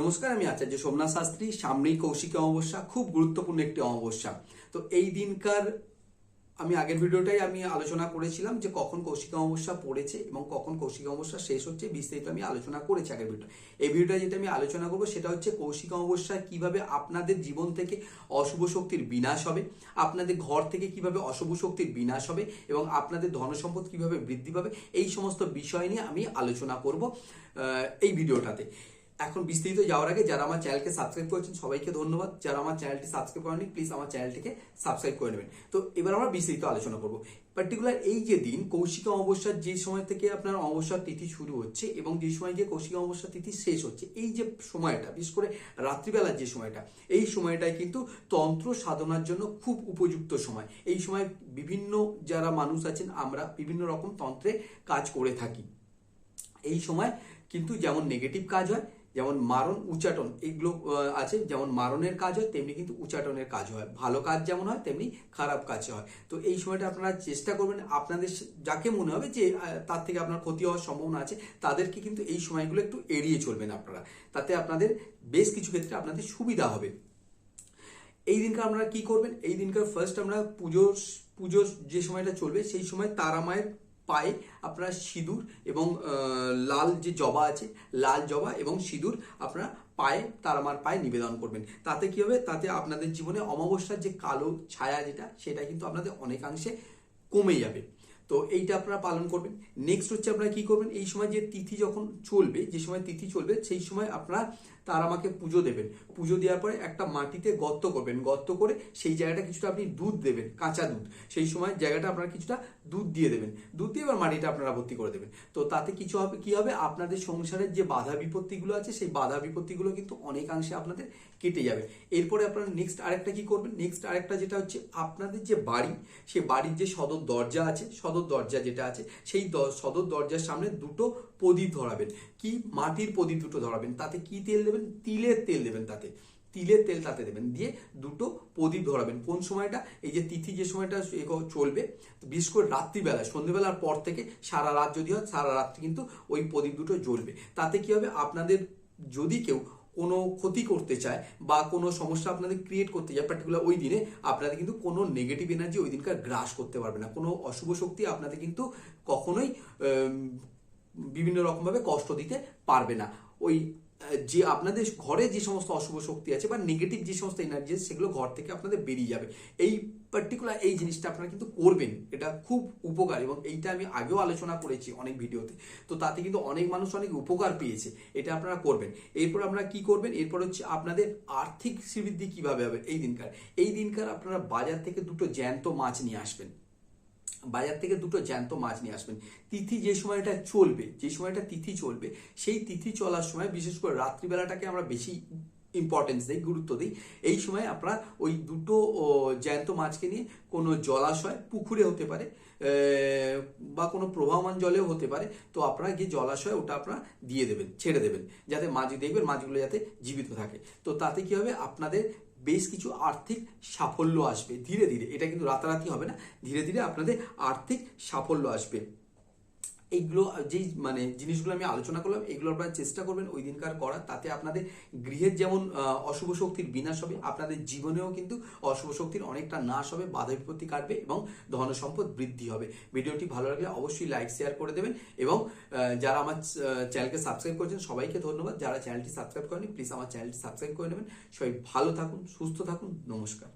নমস্কার, আমি আচার্য সোমনাথ শাস্ত্রী। সামনেই কৌশিক অমাবস্যা, খুব গুরুত্বপূর্ণ একটি অমাবস্যা। তো এই দিনকার আমি আগের ভিডিওটাই আমি আলোচনা করেছিলাম যে কখন কৌশিক অমাবস্যা পড়েছে এবং কখন কৌশিক অমাবস্যা শেষ হচ্ছে, বিস্তারিত আমি আলোচনা করেছি আগের ভিডিও এই ভিডিওটা যেটা আমি আলোচনা করব সেটা হচ্ছে কৌশিক অমাবস্যা কীভাবে আপনাদের জীবন থেকে অশুভ শক্তির বিনাশ হবে, আপনাদের ঘর থেকে কীভাবে অশুভ শক্তির বিনাশ হবে এবং আপনাদের ধনসম্পদ কীভাবে বৃদ্ধি পাবে, এই সমস্ত বিষয় নিয়ে আমি আলোচনা করব এই ভিডিওটাতে। এখন বিস্তারিত যাওয়ার আগে যারা আমার চ্যানেলকে সাবস্ক্রাইব করেছেন, সবাইকে ধন্যবাদ। যারা আমার চ্যানেলটি সাবস্ক্রাইব করেনি প্লিজ আমার চ্যানেলটিকে সাবস্ক্রাইব করে নেবেন। তো এবার আমরা বিস্তারিত আলোচনা করব। পার্টিকুলার এই যে দিন, কৌশিক অমাবস্যার যে সময় থেকে আপনার অমাবস্যার তিথি শুরু হচ্ছে এবং যে সময় গিয়ে কৌশিক অমাবস্যার তিথি শেষ হচ্ছে, এই যে সময়টা, বিশেষ করে রাত্রিবেলার যে সময়টা, এই সময়টায় কিন্তু তন্ত্র সাধনার জন্য খুব উপযুক্ত সময়। এই সময় বিভিন্ন যারা মানুষ আছেন, আমরা বিভিন্ন রকম তন্ত্রে কাজ করে থাকি। এই সময় কিন্তু যেমন নেগেটিভ কাজ হয় যেমন মারণ উচ্চাটন আহ, আছে। যেমন মারণের কাজ হয় তেমনি কিন্তু উচ্চাটনের কাজ হয়। ভালো কাজ যেমন হয় তেমনি খারাপ কাজ হয়। তো এই সময়টা আপনারা চেষ্টা করবেন। আপনাদের যাকে মনে হবে যে তার থেকে আপনার ক্ষতি হওয়ার সম্ভাবনা আছে তাদেরকে কিন্তু এই সময়গুলো একটু এড়িয়ে চলবেন আপনারা। তাতে আপনাদের বেশ কিছু ক্ষেত্রে আপনাদের সুবিধা হবে। এই দিনকার আপনারা কি করবেন? এই দিনকার ফার্স্ট আমরা পুজোর পুজোর যে সময়টা চলবে সেই সময় তারা মায়ের পায়ে আপনারা সিঁদুর এবং লাল যে জবা আছে, লাল জবা এবং সিঁদুর আপনারা পায়ে, তার আমার পায়ে নিবেদন করবেন। তাতে কি হবে? তাতে আপনাদের জীবনে অমাবস্যার যে কালো ছায়া যেটা, সেটা কিন্তু আপনাদের অনেকাংশে কমে যাবে। তো এইটা আপনারা পালন করবেন। নেক্সট হচ্ছে আপনারা কি করবেন, এই সময় যে তিথি যখন চলবে, যে সময় তিথি চলবে, সেই সময় আপনারা তার আমাকে পুজো দেবেন। পুজো দেওয়ার পরে একটা মাটিতে গর্ত করবেন। গর্ত করে সেই জায়গাটা কিছুটা আপনি দুধ দেবেন, কাঁচা দুধ। সেই সময় জায়গাটা আপনারা কিছুটা দুধ দিয়ে দেবেন। দুধ দিয়ে এবার মাটিটা আপনারা ভর্তি করে দেবেন। তো তাতে কিছু হবে, কি হবে? আপনাদের সংসারের যে বাধা বিপত্তিগুলো আছে, সেই বাধা বিপত্তিগুলো কিন্তু অনেকাংশে আপনাদের কেটে যাবে। এরপরে আপনারা নেক্সট আরেকটা কি করবেন? নেক্সট আরেকটা যেটা হচ্ছে, আপনাদের যে বাড়ি, সে বাড়ির যে সদর দরজা আছে, সদর দরজা যেটা আছে, সেই সদর দরজার সামনে দুটো প্রদীপ ধরাবেন। কি? মাটির প্রদীপ দুটো ধরাবেন। তাতে কি তেল দেবেন? তিলের তেল দেবেন তাতে। তিলের তেল তাতে দেবেন। দিয়ে দুটো প্রদীপ ধরাবেন। কোন সময়টা? এই যে তিথি যে সময়টা চলবে, বিশেষ করে রাত্রিবেলা সন্ধ্যেবেলার পর থেকে সারা রাত যদি হয়, সারা রাত্রি কিন্তু ওই প্রদীপ দুটো জ্বলবে। তাতে কি হবে? আপনাদের যদি কেউ কোনো ক্ষতি করতে চায় বা কোনো সমস্যা আপনাদের ক্রিয়েট করতে চায় পার্টিকুলার ওই দিনে আপনাদের কিন্তু কোনো নেগেটিভ এনার্জি ওই দিনকার গ্রাস করতে পারবে না। কোনো অশুভ শক্তি আপনাদের কিন্তু কখনোই বিভিন্ন রকমভাবে কষ্ট দিতে পারবে না। ওই যে আপনাদের ঘরে যে সমস্ত অশুভ শক্তি আছে বা নেগেটিভ যে সমস্ত এনার্জি আছে, সেগুলো ঘর থেকে আপনাদের বেরিয়ে যাবে। এই পার্টিকুলার এই জিনিসটা আপনারা কিন্তু করবেন। এটা খুব উপকার এবং এইটা আমি আগেও আলোচনা করেছি অনেক ভিডিওতে। তো তাতে কিন্তু অনেক মানুষ অনেক উপকার পেয়েছে। এটা আপনারা করবেন। এরপর আপনারা কি করবেন? এরপর হচ্ছে আপনাদের আর্থিক শ্রীবৃদ্ধি কীভাবে হবে? এই দিনকার। এই দিনকার আপনারা বাজার থেকে দুটো জ্যান্ত মাছ নিয়ে আসবেন। বাজার থেকে দুটো জ্যান্ত মাছ নিয়ে আসবেন। তিথি যে সময়টা চলবে, যে সময়টা তিথি চলবে, সেই তিথি চলার সময় বিশেষ করে রাত্রিবেলাটাকে আমরা বেশি ইম্পর্টেন্স দিই, গুরুত্ব দিই। এই সময় আপনারা ওই দুটো জ্যান্ত মাছকে নিয়ে কোনো জলাশয়, পুকুরে হতে পারে বা কোনো প্রবাহমান জলেও হতে পারে, তো আপনারা গিয়ে জলাশয় ওটা আপনারা দিয়ে দেবেন, ছেড়ে দেবেন। যাতে মাছ দেখবেন, মাছগুলো যাতে জীবিত থাকে। তো তাতে কি হবে? আপনাদের বেশ কিছু আর্থিক সাফল্য আসবে। ধীরে ধীরে, এটা কিন্তু রাতারাতি হবে না। ধীরে ধীরে আপনাদের আর্থিক সাফল্য আসবে। এইগুলো যেই মানে জিনিসগুলো আমি আলোচনা করলাম, এগুলো আপনারা চেষ্টা করবেন ওই দিনকার করার। তাতে আপনাদের গৃহের যেমন অশুভ শক্তির বিনাশ হবে, আপনাদের জীবনেও কিন্তু অশুভ শক্তির অনেকটা নাশ হবে বাধা বিপত্তি কাটবে এবং ধন সম্পদ বৃদ্ধি হবে। ভিডিওটি ভালো লাগলে অবশ্যই লাইক, শেয়ার করে দেবেন এবং যারা আমার চ্যানেলকে সাবস্ক্রাইব করেছেন, সবাইকে ধন্যবাদ। যারা চ্যানেলটি সাবস্ক্রাইব করেনি প্লিজ আমার চ্যানেলটি সাবস্ক্রাইব করে নেবেন। সবাই ভালো থাকুন, সুস্থ থাকুন, নমস্কার।